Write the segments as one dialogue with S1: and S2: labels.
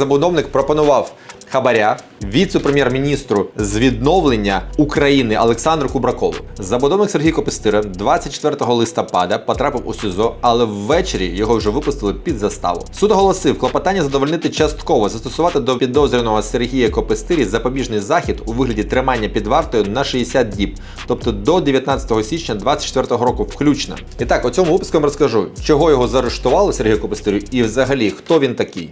S1: забудовник пропонував хабаря віце-прем'єр-міністру з відновлення України Олександру Кубракову. Забудовник Сергій Копистира 24 листопада потрапив у СІЗО, але ввечері його вже випустили під заставу. Суд оголосив клопотання задовольнити частково, застосувати до підозрюваного Сергія Копистирі запобіжний захід у вигляді тримання під вартою на 60 діб, тобто до 19 січня 24 року включно. І так, у цьому випуску я вам розкажу, чого його заарештували Сергія Копистирю і взагалі хто він такий.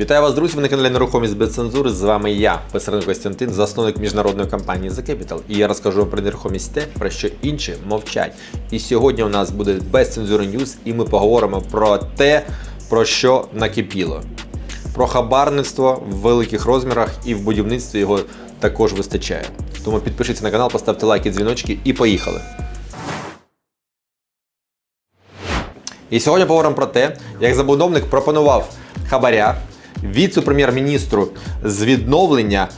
S1: Вітаю вас, друзі! На каналі Нерухомість без цензури. З вами я, Писаренко Костянтин, засновник міжнародної компанії The Capital. І я розкажу вам про нерухомість те, про що інші мовчать. І сьогодні у нас буде без цензури ньюз, і ми поговоримо про те, про що накипіло. Про хабарництво в великих розмірах і в будівництві його також вистачає. Тому підпишіться на канал, поставте лайки, дзвіночки і поїхали. І сьогодні поговоримо про те, як забудовник пропонував хабаря віце-прем'єр-міністру з відновлення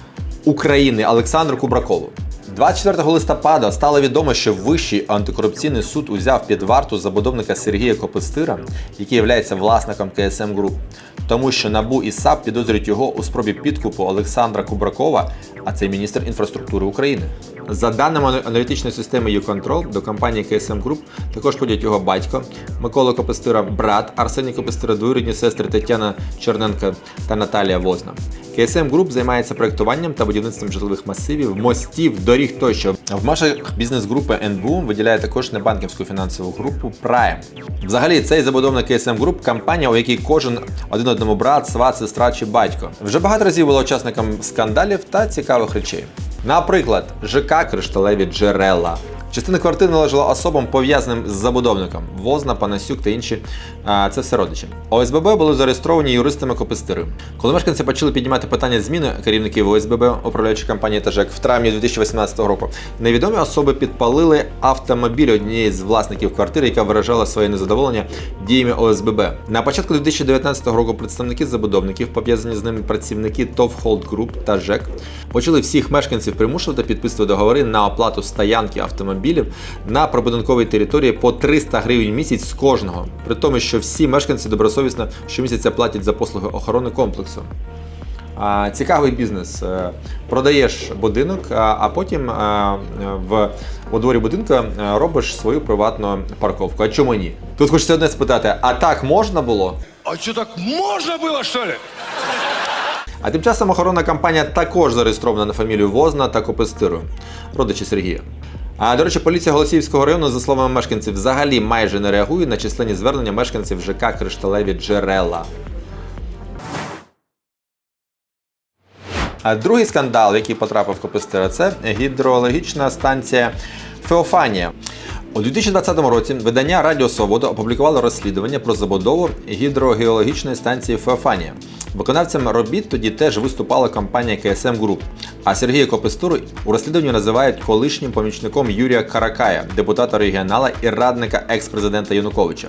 S1: України Олександру Кубракову. 24 листопада стало відомо, що Вищий антикорупційний суд узяв під варту забудовника Сергія Копистира, який є власником КСМ Груп, тому що НАБУ і САП підозрюють його у спробі підкупу Олександра Кубракова, а це міністр інфраструктури України. За даними аналітичної системи YouControl, до компанії KSM Group також ходять його батько Микола Копистира, брат Арсеній Копистира, двоюрідні сестри Тетяна Черненко та Наталія Возна. KSM Group займається проектуванням та будівництвом житлових масивів, мостів, доріг тощо. В межах бізнес-групи НБУ виділяє також небанківську фінансову групу Prime. Взагалі, цей забудовник KSM Group – компанія, у якій кожен один одному брат, сват, сестра чи батько. Вже багато разів була учасником скандалів та цікавих речей. Наприклад, ЖК Кришталеві джерела. Частина квартир належала особам пов'язаним з забудовником Возна, Панасюк та інші. Це все родичі. ОСББ були зареєстровані юристами Копистири. Коли мешканці почали піднімати питання зміни керівників ОСББ, управляючої компанії та ЖЕК в травні 2018 року, невідомі особи підпалили автомобіль однієї з власників квартири, яка виражала своє незадоволення діями ОСББ. На початку 2019 року представники забудовників, пов'язані з ними працівники ТОВ Холд Груп та ЖЕК, почали всіх мешканців примушувати підписувати договори на оплату стоянки автомобілів на прибудинковій території по 300 гривень в місяць з кожного, при тому, що всі мешканці добросовісно щомісяця платять за послуги охорони комплексу. Цікавий бізнес. Е, Продаєш будинок, а потім е, в у дворі будинку е, робиш свою приватну парковку. А чому ні? Тут хочеться одне спитати: а так можна було?
S2: А что так можно было, что ли?
S1: А тим часом охоронна компанія також зареєстрована на фамілію Возна та Копистиру, родичі Сергія. А до речі, поліція Голосіївського району, за словами мешканців, взагалі майже не реагує на численні звернення мешканців ЖК Кришталеві джерела. А другий скандал, в який потрапив Копистира, це гідрологічна станція Феофанія. У 2020 році видання Радіо Свобода опублікувало розслідування про забудову гідрогеологічної станції Феофанія. Виконавцем робіт тоді теж виступала компанія КСМ Group, а Сергія Копестуру у розслідуванні називають колишнім помічником Юрія Каракая, депутата регіонала і радника екс-президента Януковича.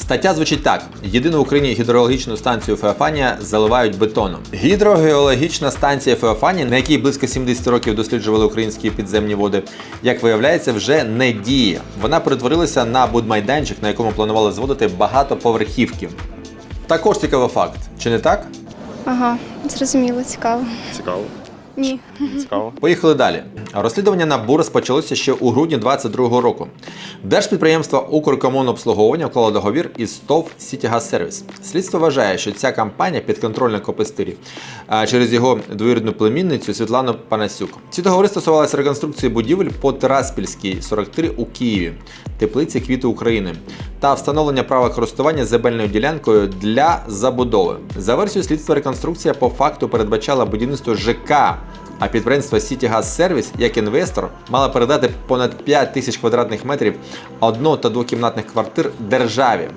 S1: Стаття звучить так: єдину в Україні гідрологічну станцію Феофанія заливають бетоном. Гідрогеологічна станція Феофанія, на якій близько 70 років досліджували українські підземні води, як виявляється, вже не діє. Вона перетворилася на будмайданчик, на якому планували зводити багатоповерхівки. Також цікавий факт, чи не так?
S3: Ага, зрозуміло, цікаво.
S4: Цікаво.
S3: Ні.
S4: Цікаво.
S1: Поїхали далі. Розслідування НАБУ розпочалося ще у грудні 2022 року. Держпідприємство Укркомунобслуговування вклало договір із ТОВ «Сітігазсервіс». Слідство вважає, що ця компанія підконтрольна Копистирі через його двоюрідну племінницю Світлану Панасюк. Ці договори стосувалися реконструкції будівель по Тераспільській 43 у Києві, теплиці квіти України та встановлення права користування земельною ділянкою для забудови. За версією слідства реконструкція по факту передбачала будівництво ЖК. А підприємство «Сітігазсервіс» як інвестор мало передати понад 5 тисяч квадратних метрів одно- та двокімнатних квартир державі.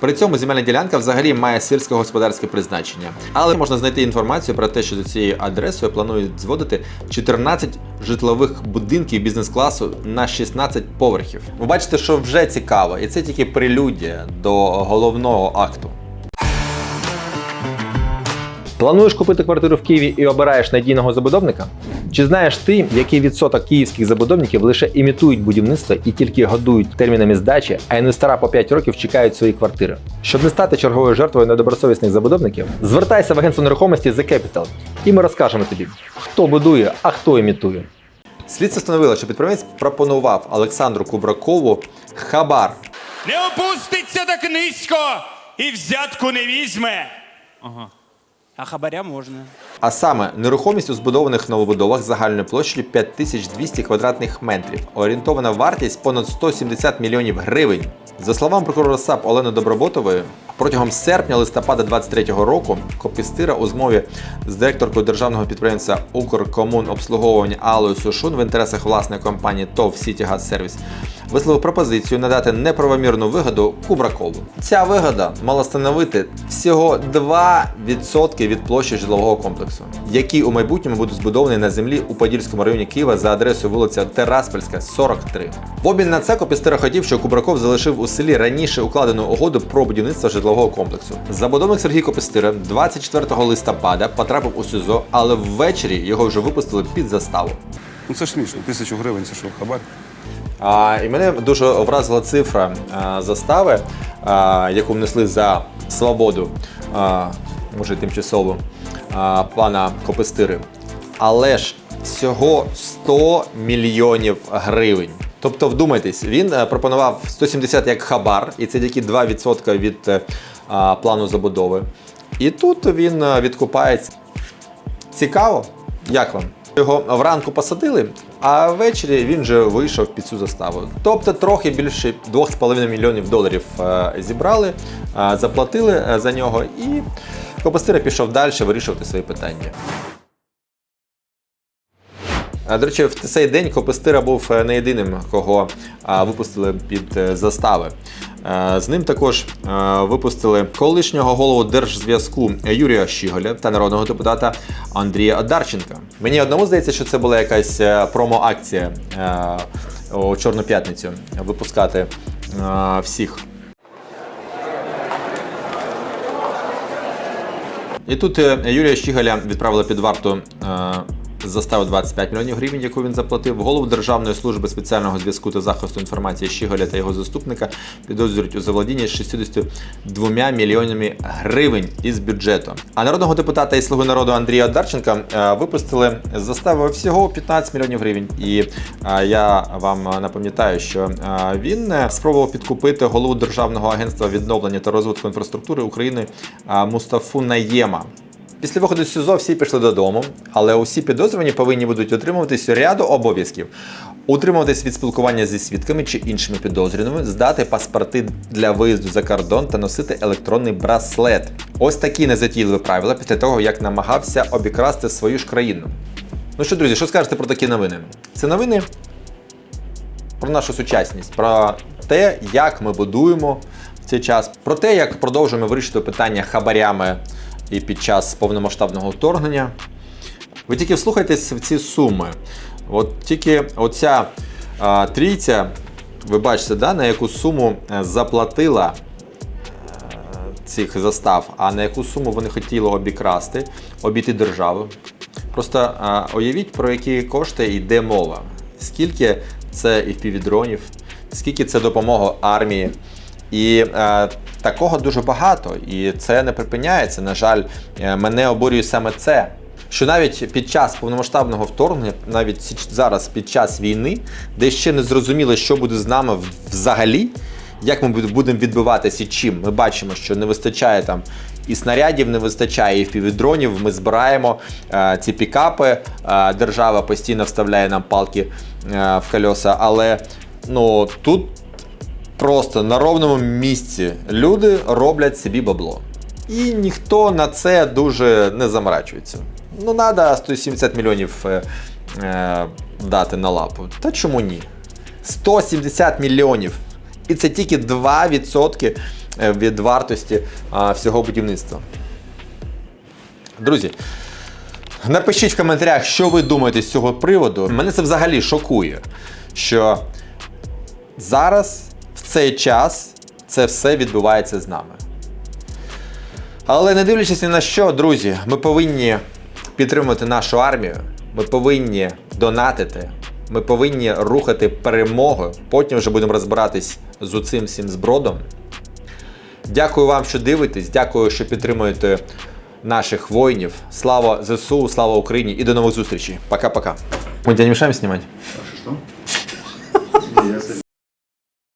S1: При цьому земельна ділянка взагалі має сільськогосподарське призначення. Але можна знайти інформацію про те, що за цією адресою планують зводити 14 житлових будинків бізнес-класу на 16 поверхів. Ви бачите, що вже цікаво, і це тільки прелюдія до головного акту. Плануєш купити квартиру в Києві і обираєш надійного забудовника? Чи знаєш ти, який відсоток київських забудовників лише імітують будівництво і тільки годують термінами здачі, а інвестора по 5 років чекають свої квартири? Щоб не стати черговою жертвою недобросовісних забудовників, звертайся в агентство нерухомості The Capital, і ми розкажемо тобі, хто будує, а хто імітує. Слідство встановило, що підприємець пропонував Олександру Кубракову хабар
S4: Не опуститься так низько і взятку не візьме. Ага. А хабаря можна.
S1: А саме нерухомість у збудованих новобудовах загальною площею 5200 квадратних метрів. Орієнтована вартість понад 170 мільйонів гривень. За словами прокурора САП Олени Доброботової, протягом серпня-листопада 2023 року Копістира у змові з директоркою державного підприємства Укркомунобслуговування Аллою Сушун в інтересах власної компанії ТОВ «Сітігазсервіс» висловив пропозицію надати неправомірну вигоду Кубракову. Ця вигода мала становити всього 2% від площі житлового комплексу, який у майбутньому буде збудований на землі у Подільському районі Києва за адресою вулиця Тераспольська, 43. В обмін на це Копістера хотів, щоб Кубраков залишив у селі раніше укладену угоду про будівництво житлового комплексу. Забудовник Сергій Копістира 24 листопада потрапив у СІЗО, але ввечері його вже випустили під заставу.
S5: Ну це ж смішно, тисячу гривень це що, хабар?
S1: А, і мене дуже вразила цифра а, застави, а, яку внесли за свободу, а, може тимчасово, а, пана Копистири. Але ж всього 100 мільйонів гривень. Тобто, вдумайтесь, він е, пропонував 170 як хабар, і це тільки 2% від е, а, плану забудови. І тут він е, відкупається. Цікаво, як вам? Його вранку посадили, а ввечері він вже вийшов під цю заставу. Тобто трохи більше 2,5 мільйонів доларів е, зібрали, е, заплатили е, за нього, і Копостира пішов далі вирішувати свої питання. До речі, в цей день Копестира був е, не єдиним, кого випустили під е, застави. Е, З ним також випустили колишнього голову Держзв'язку Юрія Щіголя та народного депутата Андрія Одарченка. Мені одному здається, що це була якась промо-акція у Чорну п'ятницю випускати всіх. І тут Юрія Щігаля відправили під варту е, заставу 25 мільйонів гривень, яку він заплатив. Голову Державної служби спеціального зв'язку та захисту інформації Щігаля та його заступника підозрюють у заволодінні 62 мільйонами гривень із бюджету. А народного депутата і слуги народу Андрія Одарченка е, випустили з застави всього 15 мільйонів гривень. І е, я вам напам'ятаю, що е, він спробував підкупити голову Державного агентства відновлення та розвитку інфраструктури України Мустафу Наєма. Після виходу з СІЗО всі пішли додому, але усі підозрювані повинні будуть отримуватись ряду обов'язків. Утримуватись від спілкування зі свідками чи іншими підозрюваними, здати паспорти для виїзду за кордон та носити електронний браслет. Ось такі незатійливі правила після того, як намагався обікрасти свою ж країну. Ну що, друзі, що скажете про такі новини? Це новини про нашу сучасність, про те, як ми будуємо в цей час, про те, як продовжуємо вирішити питання хабарями і під час повномасштабного вторгнення. Ви тільки вслухайтесь в ці суми. От тільки оця а, трійця, ви бачите, да, на яку суму е, заплатила е, цих застав, а на яку суму вони хотіли обікрасти, обійти державу. Просто а, уявіть, про які кошти йде мова. Скільки це і впівдронів, скільки це допомога армії. І е, такого дуже багато, і це не припиняється. На жаль, е, мене обурює саме це. Що навіть під час повномасштабного вторгнення, навіть зараз під час війни, де ще не зрозуміло, що буде з нами взагалі, як ми будемо відбиватися і чим, ми бачимо, що не вистачає там і снарядів, не вистачає, і впівдронів. Ми збираємо е, ці пікапи. Е, держава постійно вставляє нам палки е, в кольоса, але ну тут просто на ровному місці люди роблять собі бабло. І ніхто на це дуже не заморачується. Ну, треба 170 мільйонів е, е, дати на лапу. Та чому ні? 170 мільйонів. І це тільки 2% е, від вартості а, всього будівництва. Друзі, напишіть в коментарях, що ви думаєте з цього приводу. Мене це взагалі шокує, що зараз, цей час, це все відбувається з нами. Але не дивлячись ні на що, друзі, ми повинні підтримувати нашу армію, ми повинні донатити, ми повинні рухати перемогу. Потім вже будемо розбиратись з оцим всім збродом. Дякую вам, що дивитесь. Дякую, що підтримуєте наших воїнів. Слава ЗСУ, слава Україні і до нових зустрічей. Пока-пока. Мы тебя не мешаем снимать?